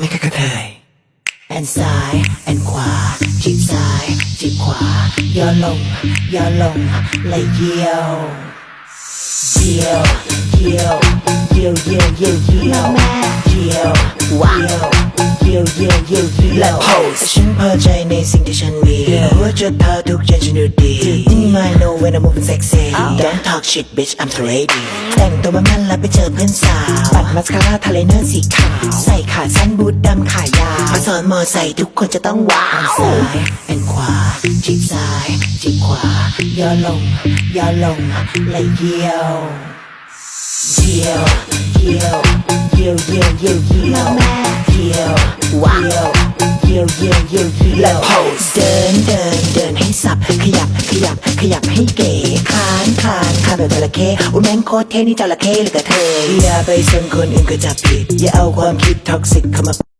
ไม่แค่กระเทยแอนซ้ายแอนขวาจีบซ้ายจีบขวาย่อลงย่อลงไหลเยี่ยวเยี่ยวเยี่ยวเยี่ยวเยี่ยวเยี่ยวเยี่ยวเยี่ยวว้าวเยี่ยวเยี่ยวเยี่ยวเยี่ยวและโพสฉันพอใจในสิ่งที่ฉันมีหัวใจเธอทุกอย่างฉันดูดี Do you mind know when I'm moving sexy Don't talk shit bitch I'm too ready แต่งตัวมามันแล้วไปเจอเพื่อนสาวปัดมาสคาร่าทะเลเนอร์สีขาวใส่ขาสั้น บูทดำขายาวมาสอนมอใส่ทุกคนจะต้องว้าวซ้ายแอนขวาจีบซ้ายจีบขวาย่อลงย่อลงและเยี่ยวเยี่ยวเยี่ยวเยี่ยวเยี่ยวเยี่ยวเยี่ยวเยี่ยวว้าวเยี่ยวเยี่ยวเยี่ยวเยี่ยวแล้วโพสานคลานแบจระเข้อุ้ยแม่งโคตรเท่นี่จระเข้หรือกระเทยอย่าไปสนคนอื่นก็จะผิด อย่าเอาความคิดท็อกซิกเข้ามา